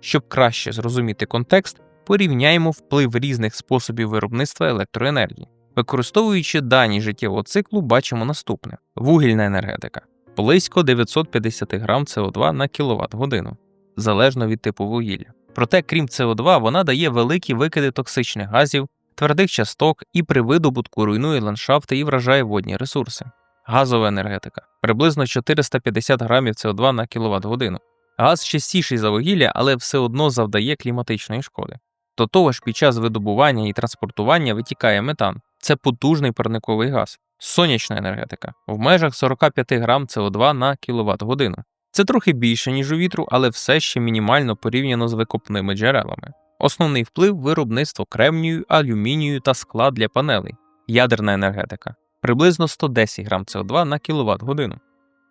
Щоб краще зрозуміти контекст, порівняємо вплив різних способів виробництва електроенергії. Використовуючи дані життєвого циклу, бачимо наступне: вугільна енергетика близько 950 грам СО2 на кВт годину, залежно від типу вугілля. Проте, крім СО2, вона дає великі викиди токсичних газів, твердих часток і при видобутку руйнує ландшафти і вражає водні ресурси. Газова енергетика приблизно 450 грамів СО2 на кВт годину. Газ частіший за вугілля, але все одно завдає кліматичної шкоди. До того ж, під час видобування і транспортування витікає метан. Це потужний парниковий газ. Сонячна енергетика в межах 45 грам СО2 на кВт годину. Це трохи більше, ніж у вітру, але все ще мінімально порівняно з викопними джерелами. Основний вплив виробництво кремнію, алюмінію та скла для панелей. Ядерна енергетика приблизно 110 грам СО2 на кВт годину.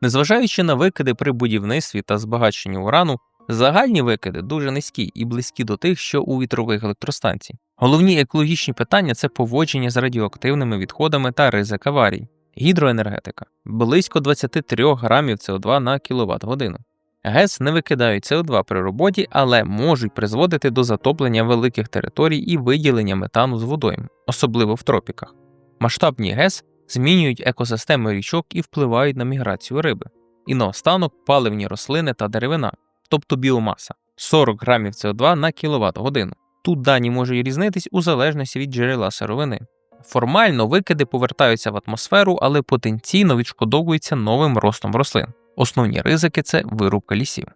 Незважаючи на викиди при будівництві та збагаченні урану, загальні викиди дуже низькі і близькі до тих, що у вітрових електростанцій. Головні екологічні питання це поводження з радіоактивними відходами та ризик аварій. Гідроенергетика близько 23 грамів СО2 на кВт годину. ГЕС не викидають СО2 при роботі, але можуть призводити до затоплення великих територій і виділення метану з водойм, особливо в тропіках. Масштабні ГЕС змінюють екосистеми річок і впливають на міграцію риби. І наостанок паливні рослини та деревина, тобто біомаса 40 грамів СО2 на кВт годину. Тут дані можуть різнитись у залежності від джерела сировини. Формально викиди повертаються в атмосферу, але потенційно відшкодовуються новим ростом рослин. Основні ризики це вирубка лісів.